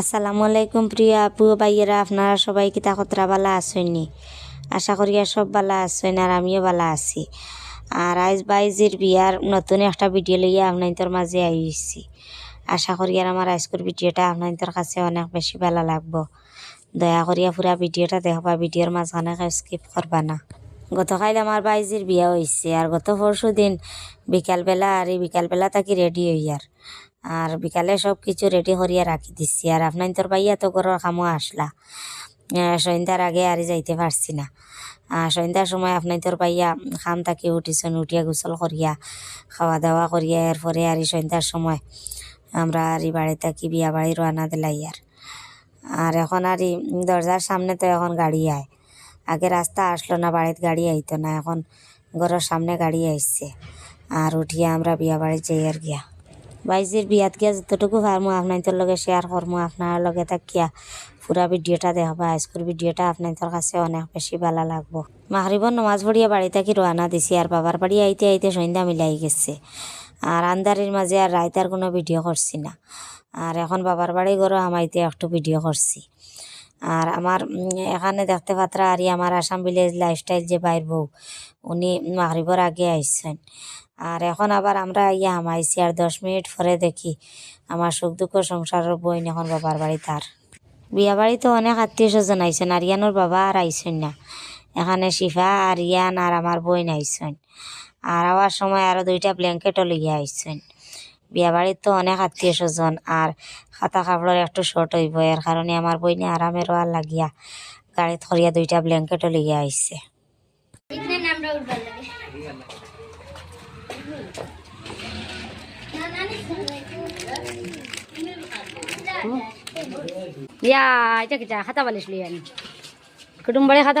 আসসালামু আলাইকুম প্রিয় আপু ভাইয়েরা, আপনারা সবাই কিতা কতরা বালা আসেননি আশা করি সব বালা আছেন আর আমিও বালা আছি। আর আজ বাইজির বিয়ার নতুন একটা ভিডিও লইয়া আপনাদের মাঝে আইছি। আশা করি আর আমার আজকের ভিডিওটা আপনাদের কাছে অনেক বেশি ভালো লাগবো। দয়া করিয়া পুরা ভিডিওটা দেখবা ভিডিওর মাঝখানে স্কিপ করবা না। গতকাল আমার বাইজির বিয়া হয়েছে আর গত পরশু দিন বিকালবেলা আর এই বিকালবেলা তাকে রেডি হইয়ার। আর বিকালে সব কিছু রেডি করিয়া রাখি দিচ্ছি আর আপনার তোর বাইয়া তো ঘরের কামও আসলা। সন্ধ্যার আগে আর যাইতে পারছি না। সন্ধ্যার সময় আপনার তোর বাইয়া খাম থাকি উঠিছেন উঠিয়া গোসল করিয়া খাওয়া দাওয়া করিয়া, এরপরে আর সন্ধ্যার সময় আমরা আর বাড়ি থাকি, বিয়া বাড়ি রানা দিলাই আর। আর এখন আর দরজার সামনে তো এখন গাড়ি আয়। আগে রাস্তা আসলো না বাড়িতে গাড়ি আইতো না, এখন ঘরের সামনে গাড়ি আইসছে আর উঠিয়া আমরা বিয়া বাড়ি যাই আর গিয়া। বাইজির বিয়াত গিয়া যতটুকু পারমো আপনার লগে শেয়ার করমু আপনার লগে থাকিয়া পুরা ভিডিওটা দেখবা আজকের ভিডিওটা আপনাদের কাছে অনেক বেশি ভালো লাগবো। মাহরিব নমাজ পড়িয়া বাড়ি থাকি রোয়ানা দিছি আর বাবার বাড়ি আইতে আইতে সন্ধ্যা মিলাই গেছে। আর আন্দারির মাঝে আর রাইতার কোনো ভিডিও করছি না। আর এখন বাবার বাড়ি গরো আমাইতে একটু ভিডিও করছি আর আমার এখানে দেখতে পাত্রা আর আমার আসাম ভিলেজ লাইফস্টাইল যে বাইর বউ, উনি মাগরিবর আগে আইসছেন আর এখন আবার আমরা ইয়া হামাইছি আর দশ মিনিট পরে দেখি আমার সুখ দুঃখ সংসারের বইন এখন বাবার বাড়ি তার। বিয়া বাড়ি তো অনেক আত্মীয় স্বজন আইসেন আরিয়ানোর বাবা আর আইসেন না। এখানে শিফা, আরিয়ান আর আমার বইন আইসেন আর আবার সময় আরও দুইটা ব্ল্যাঙ্কেটও লইয়া আইসেন বিয়া বাড়ির তো অনেক আত্মীয় স্বজন আর খাতা কাপড়ের একটু শর্ট হইব, এর কারণে আমার বইনে আরামেরও আর লাগিয়া গাড়িত করিয়া দুইটা ব্ল্যাঙ্কেটও লইয়া আইসে ইয়া খাতা বালিশ কুটুম খাতা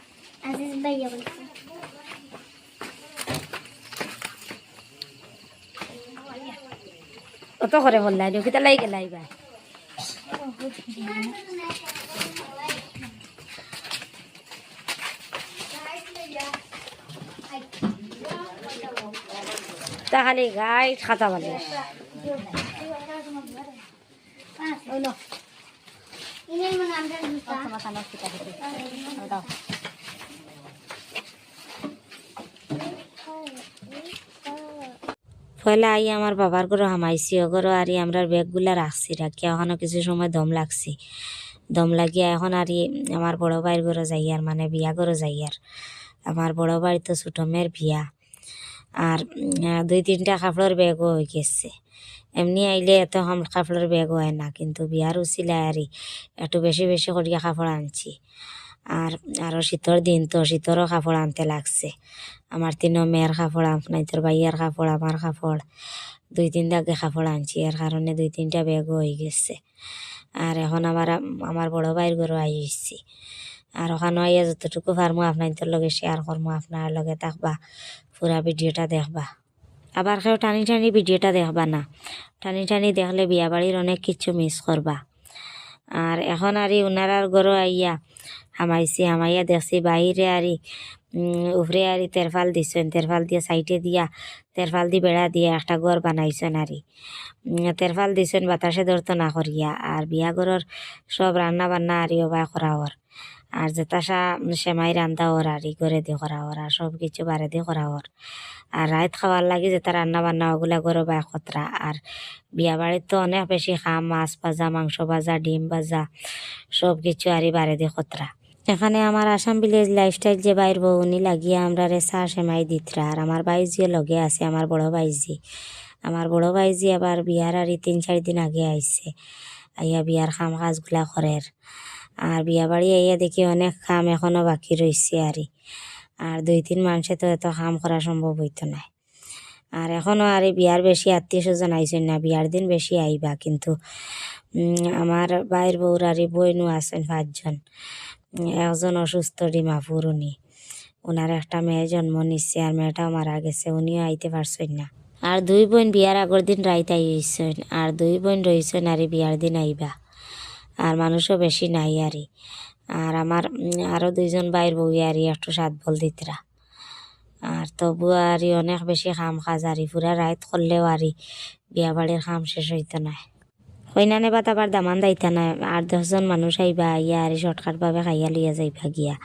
ভাইয়া বলছে অত করে বললাই দিও কিটা লাই গেলাই ভাই। তা খালি গাই খাতা বালিশ। ইনের মনে আমরা পয়লা আই আমার বাবার ঘরে হামাইছি ওগর আর আমরা ব্যাগগুলা রাখছি রাখি এখনও কিছু সময় দম লাগছি। দম লাগিয়া এখন আর আমার বড় ভাইয়ের ঘরে যাই আর মানে বিয়া ঘরে যাই আর আমার বড় ভাই তো ছোট মেয়ের বিয়া। আর দুই তিনটা কাপড়ের ব্যাগও হয়ে গেছে। এমনি আইলে এত কাপড়ের ব্যাগও হয় না, কিন্তু বিয়ার উচিলায় আর একটু বেশি বেশি করিয়া কাপড় আনছি। আর আরও শীতর দিন তো শীতরও কাপড় আনতে লাগছে। আমার তিনও মেয়ের কাপড় আপনার তোর ভাইয়ের কাপড় আমার কাপড় দুই তিন দাগে কাপড় আনছি এর কারণে দুই তিনটা ব্যাগও হয়ে গেছে। আর এখন আমার আমার বড় ভাইয়ের ঘরও আই হয়েছি আর ওখানে আইয়া যতটুকু পারমু আপনার লগে শেয়ার করমু আপনার লগে থাকবা পুরা ভিডিওটা দেখবা। আবার কেউ টানি টানি ভিডিওটা দেখবা না। টানি টানি দেখলে বিয়া বাড়ির অনেক কিছু মিস করবা আর এখন আর উনারার ঘরও আইয়া, হামাইছি, হামাইয়া দেখছি বাহিরে আরি উপরে আরি তেরফাল দিছেন তেরফাল দিয়ে সাইডে দিয়া তেরফাল দি বেড়া দিয়ে, একটা ঘর বানাইছেন আরি তেরফাল দিছেন বাতাসে ধরতো না করিয়া আর বিয়া ঘরের সব রান্না বান্না আরি করা ওর আর যে যেতাসা সেমাই রান্ধা ওর আর ই করে দিয়ে করা ওর আর সব কিছু বারে দিয়ে করা ওর। আর রাত খাওয়ার লাগে যেটা রান্না বান্না ওগুলা করে বা খতরা আর বিয়া বাড়ির তো অনেক বেশি খাম, মাছ ভাজা, মাংস ভাজা, ডিম ভাজা, সব কিছু আরই বারে দিয়ে খতরা এখানে আমার আসাম ভিলেজ লাইফস্টাইল যে বাইর বউনি লাগিয়ে আমরা রে চা সেমাই দিতরা। আর আমার বাইজি লগে আছে, আমার বড় বাইজি আমার বড় বাইজি আবার বিয়ার আর তিন চারি দিন আগে আইছে। আইয়া বিয়ার খাম কাজগুলা করের। আর বিয়া বাড়ি আইয়া দেখি অনেক কাম এখনও বাকি রয়েছে আরই। আর দুই তিন মানুষে তো এত কাম করা সম্ভব হইতো না। আর এখনও আর বিয়ার বেশি আত্মীয় স্বজন আইসেন না, বিয়ার দিন বেশি আইবা। কিন্তু আমার বাইর বউর আর বইনু আছেন পাঁচজন। একজন অসুস্থ ডিমাপুর উনি। ওনার একটা মেয়ে জন্ম নিচ্ছে আর মেয়েটাও মারা গেছে, উনিও আইতে পারছেন না। আর দুই বোন বিয়ার আগর দিন রাইত আইসেন আর দুই বোন রইছেন আর বিয়ার দিন আইবা। আর মানুষও বেশি নাই আরই আর আমার উম, আরও দুইজন বাইর বউ আরই একটু সাত বল দিতরা। আর তবু আরই অনেক বেশি খাম খাজ আরই পুরা রাইত করলেও আরই বিয়া বাড়ির খাম শেষ হইতো না। কইনানে বাত আবার দামান দাইতা না আট দশজন মানুষ আইবা ইয়া আর শর্টকাট ভাবে খাইয়া লইয়া যাইবা গিয়া।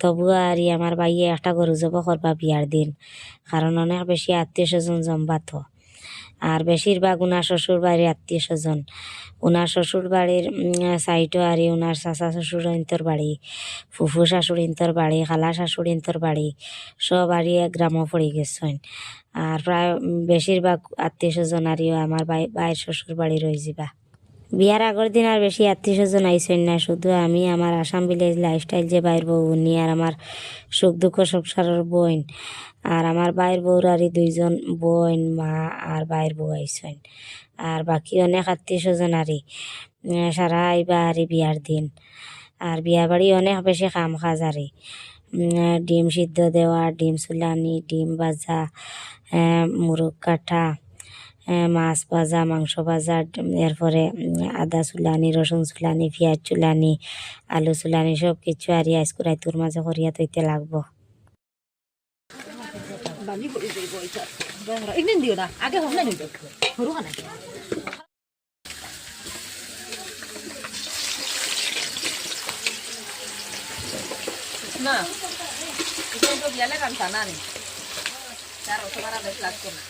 তবু আর আমার বাইয়ে একটা গরু জব করবা বিয়ার দিন কারণ অনেক বেশি আত্মীয় স্বজন জমবা তো আর বেশিরভাগ উনার শ্বশুর বাড়ির আত্মীয় স্বজন। উনার শ্বশুর বাড়ির সাইটও আর ওনার চাচা শ্বশুর ইন্তর বাড়ি, ফুফু শাশুড় ইন্তর বাড়ি, খালা শাশুড় ইন্তর বাড়ি, সব আর ই এক গ্রামও পড়ে গেছেন। আর প্রায় বেশিরভাগ আত্মীয় স্বজন আর ইও আমার বাই, বাইর শ্বশুর বাড়ি রয়ে যাবা বিয়ার আগর দিন আর বেশি আত্মীয় স্বজন আইসেন না শুধু আমি আমার আসাম ভিলেজ লাইফস্টাইল যে বাইর বউ উনি আর আমার সুখ দুঃখ সংসারের বোন। আর আমার বাইর বউর আর দুইজন বোন মা আর বাইর বউ আইসেন আর বাকি অনেক আত্মীয় স্বজন আরই সারা আইবা আরই বিয়ার দিন। আর বিয়া বাড়ি অনেক বেশি কাম কাজ আরই ডিম সিদ্ধ দেওয়া ডিম চুলানি ডিম ভাজা মুরগ আহ, মাছ ভাজা, মাংস ভাজা, এরপরে আদা চুলানি, রসুন চুলানি, পেঁয়াজ চুলানি, আলু চুলানি সব কিছু আর আইস করাই তোর মাঝে করিয়া তৈতে লাগবো। না এটা তো বিয়ালে কান্তা না। নি তার তোমার বেশ লাগতো না।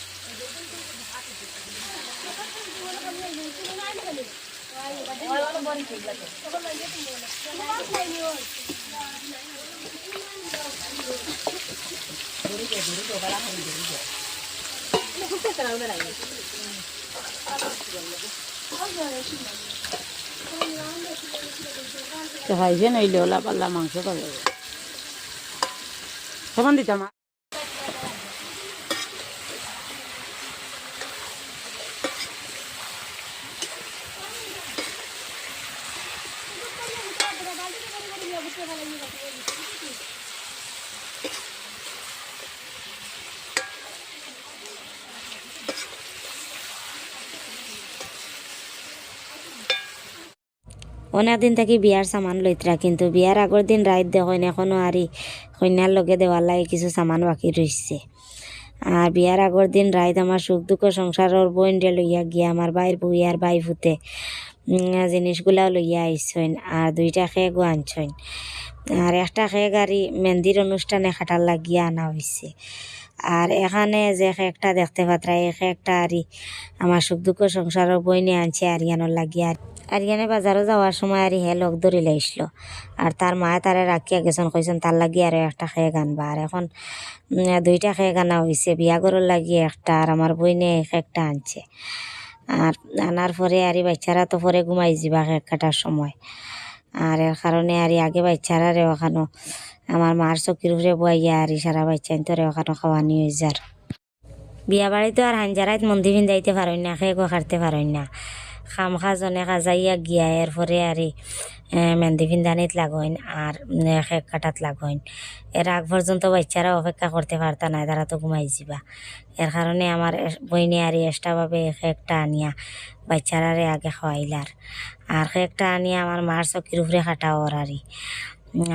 খাইছে নইলে ওলা পাল্লা মাংস পাবে সমান দিতাম অনেক দিন থাকি বিয়ার সামান লইতরা কিন্তু বিয়ার আগর দিন রাইত দেখেন এখনও আরই কন্যার লগে দেওয়ার লাগে কিছু সামান বাকি রইছে আর বিয়ার আগর দিন রাইত আমার সুখ দুঃখ সংসারের বইনরে লইয়া গিয়া আমার বাইর বই আর বাই ফুতে জিনিসগুলাও লইয়া আইসইন আর দুইটা খেগও আনছইন। আর একটা খেয়ে আরই মেহেন্দির অনুষ্ঠানে খাটার লাগিয়া আনা হয়েছে আর এখানে যে একটা দেখতে পাত্রা এই একটা আরই আমার সুখ দুঃখ সংসারের বইনে আনছে আরিয়ানোর আর আরিয়ানে বাজারও যাওয়ার সময় আর হে লগ ধরে লাইছিল আর তার মায়ে তারে রাখিয়া গেছেন, কইছেন তার লাগি আর একটা খেয়ে গানবা আর এখন দুইটা খেয়ে গানা হয়েছে বিয়া করার লাগি একটা আর আমার বইনে এক একটা আনছে। আর আনার পরে আর বাচ্চারা তো পরে ঘুমাই যাবা এক কাটার সময়। আর এর কারণে আর আগে বাচ্চারা রে ওখানো আমার মার চকির উপরে বইয়া আর সারা বাচ্চা তোরে ওখানো খাওয়ানি হয়ে যার বিয়া বাড়িতে আর হাঞ্জারাইত মন্দির ভিন্দাইতে পারেন না খেয়ে খাটতে পারেন না। খাম খাজনে খাজাইয়া গিয়া এরপরে আর মেহেন্দি ফিন্দানিত লাগইন আর খেক কাটাত লাগইন। এর আগ পর্যন্ত বাচ্চারা অপেক্ষা করতে পারতা না তারা তো ঘুমাই যাবা এর কারণে আমার বইনে আর এক্সট্রাভাবে খেকটা আনিয়া বাচ্চারারে আগে খাওয়াইলার আর খেকটা আনিয়া আমার মার চকির উপরে খাটা ওর আরই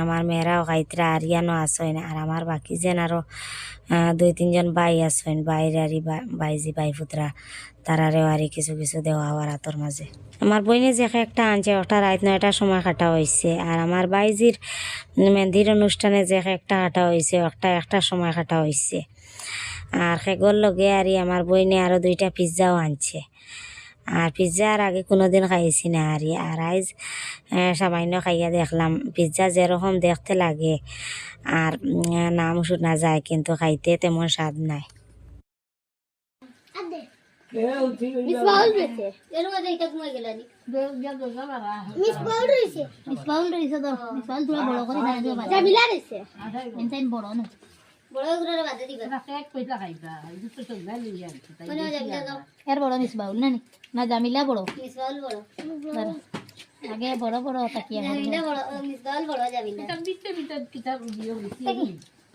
আমার মেয়েরাও খাইতরা আরিয়ানো আসইন আর আমার বাকি যেন আরও আহ, দুই তিনজন বাই আসইন বাইরে আরি বাইজি বাই ফুতরা তারারেও আরি কিছু কিছু দেওয়া হওয়ার হাতর মাঝে। আমার বইনে যে একটা আনছে ওটা রাত নয়টার সময় কাটা হয়েছে আর আমার বাইজির মেহেন্দির অনুষ্ঠানে যে একটা কাটা হয়েছে একটা একটা সময় কাটা হয়েছে আর সেগর লগে আরি আমার বইনে আরও দুইটা পিৎজাও আনছে। আর পিৎজা আর আগে কোনোদিন খাইছি না আরি আর আইজ সামান্য খাইয়া দেখলাম। পিৎজা যেরকম দেখতে লাগে আর নাম শোনা যায় কিন্তু খাইতে তেমন স্বাদ নাই। বড় করে হইছে এনসাইন বড় না বড় করে বাদে দিবা। জামিলা দাও এর বড় মিস পাউল না না জামিলা বড়? মিস পাউল বড়। আগে বড় বড় তাকিয়া জামিলা বড়? মিস পাউল বড় জামিলা।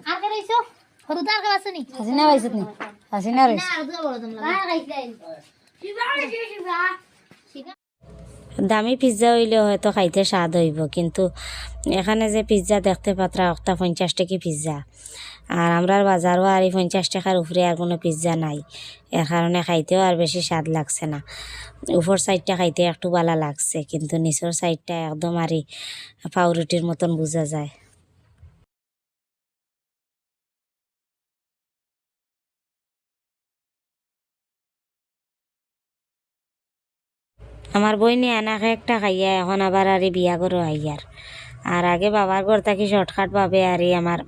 আর কে রইছো? হরুদা কে আসনি হাসিনা পাইছত নি? হাসিনা না রয়েছে আর দুটা বড় তোমরা। আর দামি পিৎজা হইলে হয়তো খাইতে স্বাদ হইব কিন্তু এখানে যে পিজ্জা দেখতে পাত্রা একটা পঞ্চাশ টাকি পিৎজা আর আমরার বাজারও আর এই পঞ্চাশ টাকার উপরে আর কোনো পিৎজা নাই। এর কারণে খাইতেও আর বেশি স্বাদ লাগছে না। উপর সাইডটা খাইতে একটু ভালো লাগছে, কিন্তু নিচের সাইডটা একদম আর পাউরুটির মতন বোঝা যায়। আমার বইনি আনাকে একটা খাইয়া এখন আবার আর বিয়া করো আইয়ার। আর আগে বাবার ঘর থাকি শর্টকাট ভাবে, আর আমার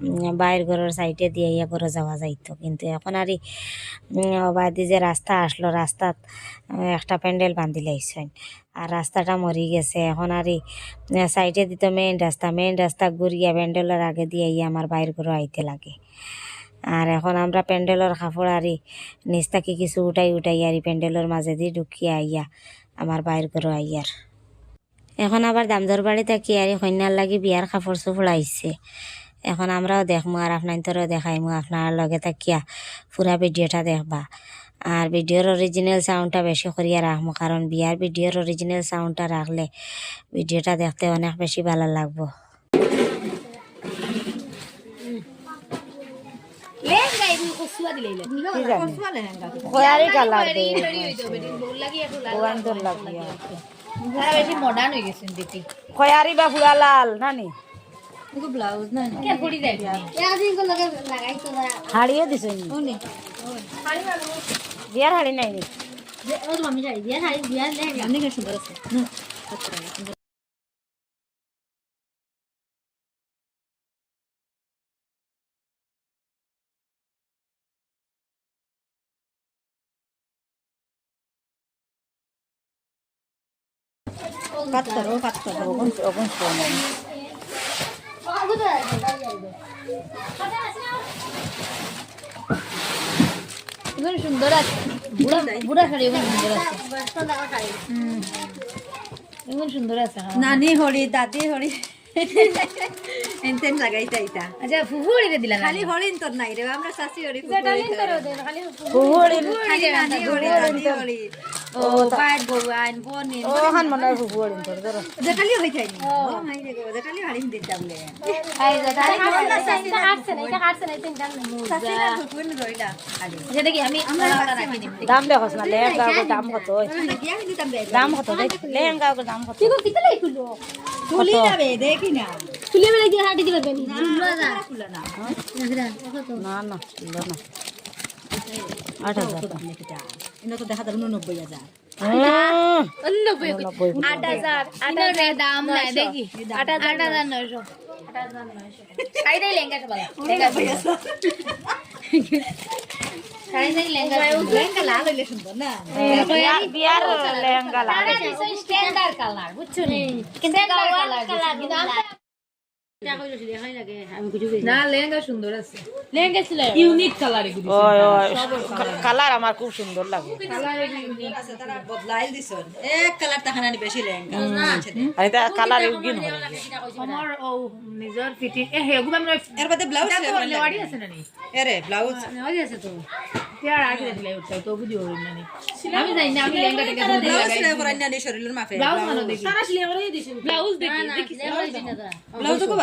বাইর ঘরের সাইডে দিয়ে ইয়া করে যাওয়া যাইতো। কিন্তু এখন আর বাদি যে রাস্তা আসলো রাস্তাত একটা প্যান্ডেল বান্ধি লাইছেন আর রাস্তাটা মরি গেছে। এখন আর সাইডে দিত মেইন রাস্তা মেইন রাস্তা ঘুরিয়া প্যান্ডেলের আগে দিয়ে ইয়া আমার বাইর ঘরে আইতে লাগে। আর এখন আমরা প্যান্ডেলের কাপড় আরি নিচ থাকি কিছু উঠাই উঠাই আরি প্যান্ডেলের মাঝে দিয়ে ঢুকিয়ে আইয়া আমার বাইর করো আইয়ার। এখন আবার দামদর বাড়ি থাকি আর কন্যার লাগি বিয়ার কাপড় চোপড় আইছে এখন আমরাও দেখমু আর আপনার তোরও দেখাইমু আপনার লগে থাকিয়া পুরা ভিডিওটা দেখবা আর ভিডিওর অরিজিনাল সাউন্ডটা বেশি করিয়া রাখব কারণ বিয়ার ভিডিওর অরিজিনাল সাউন্ডটা রাখলে ভিডিওটা দেখতে অনেক বেশি ভালো লাগবো খয়ারি কালার দে বেশি মডার্ন হয়ে গেছেন খয়ারি বা পুরা লাল নানি? কে পড়ি দেয়? কো লাগাইতো না হাড়িয়ে দিছ বিয়ার হাড়ি নাই নি? বিয়ার হাড়ি বিয়ার কি সুন্দর আছে? এগুলো সুন্দর আছে বুড়া বুড়া শাড়ি এগুলো সুন্দর আছে এগুলো সুন্দর আছে। নানি হরি দাদি হরি এনতেন লাগাইতা ইতা আচ্ছা ফুফু রে দিলা। খালি হরিণ তোর নাই রে আমরা শাশি হরি পুহুড়ি খালি নানি হরি দাদি হরি ও পাইট গওয়ান বনি ও হান মনে হয় পুহুড়ি তোর ধরো। জেকালি হই যায়নি ও। মাই রে গো জেকালি হারিন দিতাম লে শাশি না হুকুন রইলা খালি আচ্ছা দেখি আমি আমরা দাম দেখছ না লেহেঙ্গা গো দাম কত? দাম কত? লেহেঙ্গা গো দাম কত? তুলি না দেখি না। তুলে বেলা গিয়ে হাঁটি দিবে বেনি। না না না না। আট হাজার টাকা। তো দেখা যাবে 99000 হুম, নব্বই নব্বই কোটি। আট হাজার। আট হাজার দাম নাই দেখি। আট হাজার আট হাজার নয়শো। শাড়িটাই লেহেঙ্গা সবাই লেহেঙ্গা লাল কালার বুঝছ কালার আমরা না লেহেঙ্গা সুন্দর আছে। লেহেঙ্গা ছিল ইউনিক কালার এগুলো ওই ওই কালার। আমার খুব সুন্দর লাগে। কালার ব্লাউজ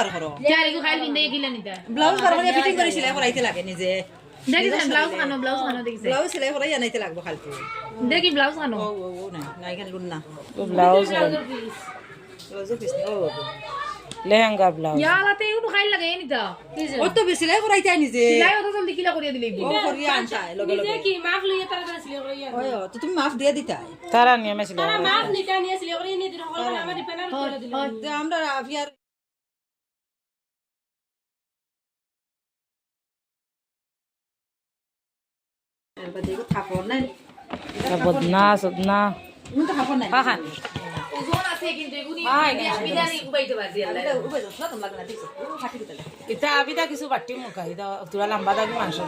বার করো যার এগো খাইল বিন্দে গিলা নিতা ব্লাউজ বার করে ফিটিং করে সেলাই করাইতে লাগে নিজে। দেখিছেন ব্লাউজ খানো ব্লাউজ খানো দেখিছে। ব্লাউজ সেলাই করাই আনাইতে লাগবে খালতু দেখি ব্লাউজ খানো ও ও ও না নাই খান লুন না। ব্লাউজ ব্লাউজ পিস ও লেহেঙ্গা ব্লাউজ। ইয়ালাতে এগুলো খাইল লাগে নিতা ও তো বেশি সেলাই করাইতে নিজে। সিলাই অত জলদি কিলা করিয়া দিলে ও করিয়া আনতা লগে লগে। কি মাফ লইয়া তারা সেলাই করাইয়া ওই ও তো তুমি মাফ দিয়ে দিতা তারা নিয়মে ছিল তো আমরা ফাটি দিতে ইতা আবিদা কিছু বাটি মুখা ইতা তোরা লম্বা দাবি মাংস।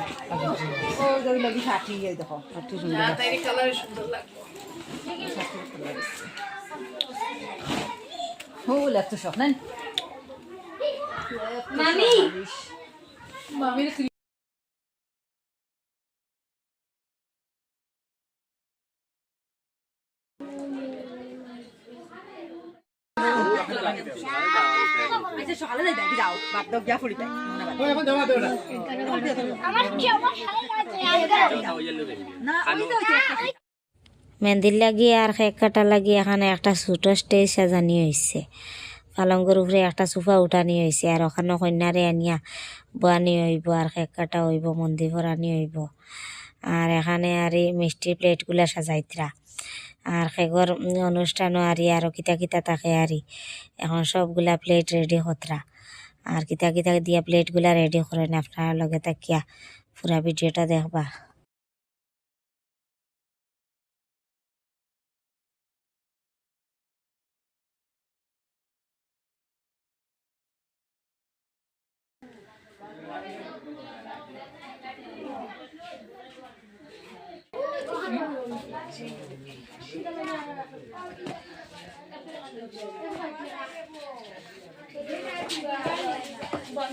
লাগে ফাটি দেখো বাটি সুন্দর না মামি! মামির সকালে যাই দেখি যাও বাদ দাও গিয়া মেহেন্দির লাগি আর কেক কাটা লাগি এখানে একটা ছোট স্টেজ সাজানি হয়েছে পালঙ্গর উপরে একটা সোফা উঠানি হয়েছে আর ওখানে কন্যারে আনিয়া বানি হইব আর কেক কাটা হইব, মন্দির ভরানি হইব। আর এখানে আর এই মিষ্টির প্লেটগুলা সাজাইতরা। আর খেগর অনুষ্ঠানও আরি আরও কিতা কিতা থাকে আরি এখন সবগুলা প্লেট রেডি হতরা আর কিতা কিতা দিয়া প্লেটগুলা রেডি করেন আপনার লগে তাকিয়া পুরা ভিডিওটা দেখবা।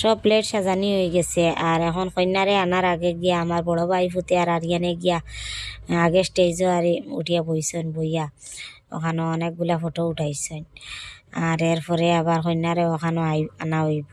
সব প্লেট সাজানি হয়ে গেছে, আর এখন কন্যারে আনার আগে গিয়া, আমার বড় ভাই ফুতে আর আরিয়ানে গিয়া, আগে স্টেজও আর উঠিয়া বইছেন বইয়া, ওখানে অনেকগুলা ফটো উঠাইছেন আর এরপরে আবার কন্যারে ওখানে আনা হইব।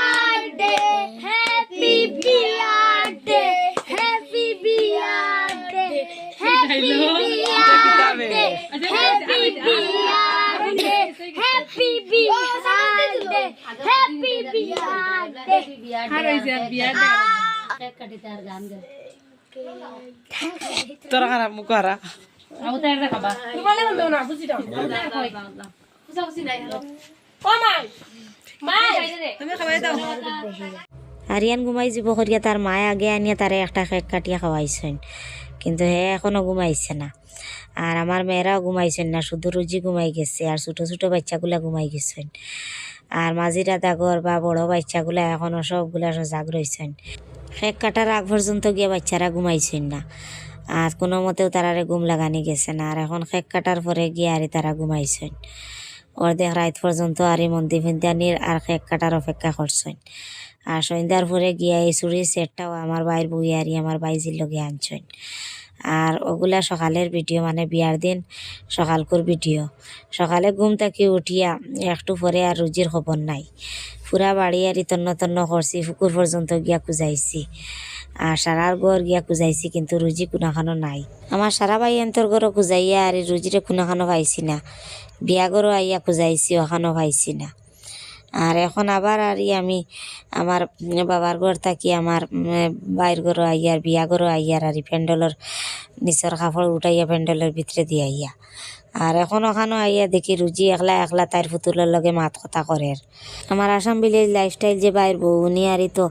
খারাপ মুখ আরিয়ান ঘুমাই যাব করিয়া তার মায় আগে আনিয়া তারে একটা কেক কাটিয়া খাওয়াইছেন। কিন্তু হে এখনও ঘুমাইছে না। আর আমার মেয়েরাও ঘুমাইছেন না, শুধু রুজি ঘুমাই গেছে, আর ছোটো ছোটো বাচ্চাগুলা ঘুমাই গেছেন। আর মাঝিরা দাগর বা বড় বাচ্চাগুলা এখনও সবগুলা সজাগ রয়েছেন কেক কাটার আগ পর্যন্ত গিয়ে বাচ্চারা ঘুমাইছেন না। আর কোনো মতেও তারারে ঘুম লাগানি গেছে না। আর এখন কেক কাটার পরে গিয়ে আরি তারা ঘুমাইছেন। অর্ধেক রাত পর্যন্ত আরি মন্দির ফিন্দানির আর কেক কাটার অপেক্ষা করছেন। আর সন্ধ্যার পরে গিয়া এই চুরির সেটটাও আমার বাইর বই আরি আমার বাইজির লগে আনছেন। আর ওগুলা সকালের ভিডিও মানে বিয়ার দিন সকালকুর ভিডিও। সকালে ঘুম থেকে উঠিয়া একটু পরে আর রুজির খবর নাই। পুরা বাড়ি আর তন্ন তন্ন করছি পুকুর পর্যন্ত গিয়া খুঁজাইছি। আর সারার ঘর গিয়া খুঁজাইছি, কিন্তু রুজি কোনাখানো নাই। আমার সারা ভাই এন্তর ঘরও খুঁজাইয়া আর রুজিরে কোনাখানো পাইছি না। বিয়া ঘরও আইয়া খুঁজাইছি ওখানো পাইছি না। আর এখন আবার আর আমি আমার বাবার ঘর থাকি, আমার বাইর ঘরও আইয়ার বিয়া ঘরও আইয়ার আর প্যান্ডেলের নিচের কাপড় উঠাইয়া প্যান্ডেলের ভিতরে দিয়ে আইয়া। আর এখন ওখানেও আইয়া দেখি রুজি একলা একলা তার ফুতুলের লগে মাত কথা করে আমার আসাম ভিলেজ লাইফস্টাইল যে বাইর বউ, উনি আরই তো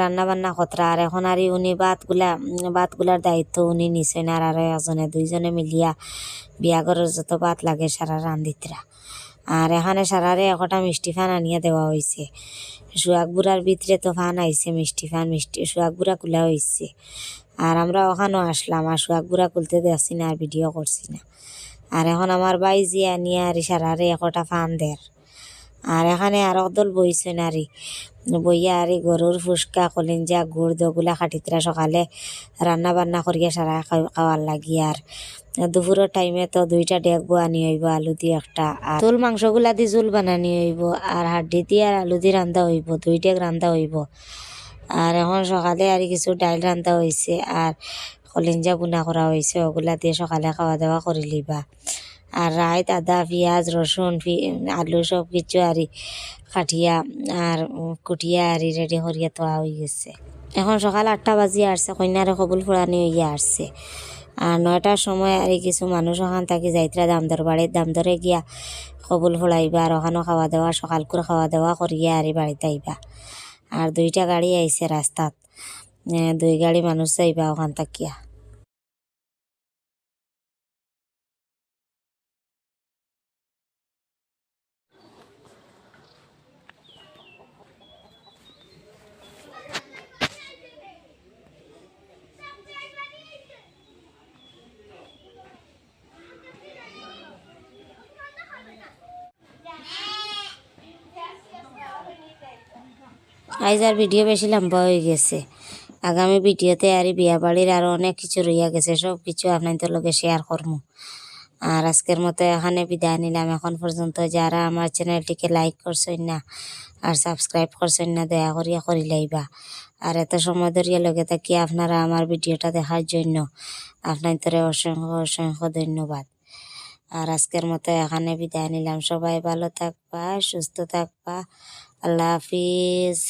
রান্না বান্না খতরা। আর এখন আর উনি বাতগুলা বাতগুলার দায়িত্ব উনি নিছেন। আর আর একজনে, দুইজনে মিলিয়া বিয়া ঘরের যত বাত লাগে সারা রান্ধিতরা। আর এখানে সারারে একটা মিষ্টি ফান আনিয়া দেওয়া হয়েছে সুয়াক বুড়ার ভিতরে তো ফান আইছে, মিষ্টি ফান, মিষ্টি সুয়াক বুড়া খোলা হয়েছে আর আমরা ওখানেও আসলাম, আর সুয়াক বুড়া খুলতে দেখছি না আর ভিডিও করছি না। আর এখন আমার বাইজি আনিয়া আর সারারে একটা ফান দের আর এখানে আর দল বইছে নারী। বইয়া আর গরুর ফুসকা কলিঞ্জা, গুড়, দগুলা, খাটিতরা সকালে রান্না বান্না করিয়া সারা খাও- খাওয়ার লাগি আর দুপুরের টাইমে তো দুইটা ডেকবো আনি হইব আলু দিয়ে একটা আর তুল মাংসগুলা দিয়ে জোল বানানি হইব আর হাড্ডি দিয়ে আর আলু দিয়ে রান্ধা হইব দুই ডেক রান্ধা হইব। আর এখন সকালে আর কিছু ডাইল রান্ধা হয়েছে আর কলিঞ্জা বুনা করা হয়েছে ওগুলা দিয়ে সকালে খাওয়া দাওয়া করে লিবা আর রাইত আদা, পেঁয়াজ, রসুন আলু সব কিছু আর কাটিয়া আর কুটিয়া আর রেডি করিয়া তোয়া হয়ে গেছে। এখন সকাল আটটা বাজি আসছে কন্যারে কবুল ফুড়ানি হইয়া আসছে আর নয়টার সময় আর কিছু মানুষ ওখান থাকি যাইতরা দামদর বাড়ির দামদরে গিয়া কবুল ফুড়াইবা আর ওখানেও খাওয়া দাওয়া সকাল করে খাওয়া দাওয়া করিয়া আর বাড়িতে আইবা আর দুইটা গাড়ি আইছে রাস্তাত দুই গাড়ি মানুষ যাইবা ওখান থাকিয়া। আইজ আর ভিডিও বেশি লম্বা হয়ে গেছে। আগামী ভিডিওতে আর বিয়া বাড়ির আরও অনেক কিছু রইয়া গেছে, সব কিছু আপনাদের লগে শেয়ার করব আর আজকের মতো এখানে বিদায় নিলাম। এখন পর্যন্ত যারা আমার চ্যানেলটিকে লাইক করছেন না আর সাবস্ক্রাইব করছেন না, দয়া করিয়া করি লাইবা। আর এত সময় ধরিয়া লগে থাকি, আপনারা আমার ভিডিওটা দেখার জন্য আপনাদের অসংখ্য অসংখ্য ধন্যবাদ। আর আজকের মতো এখানে বিদায় নিলাম। সবাই ভালো থাকবা, সুস্থ থাকবা। আল্লাহ হাফিজ।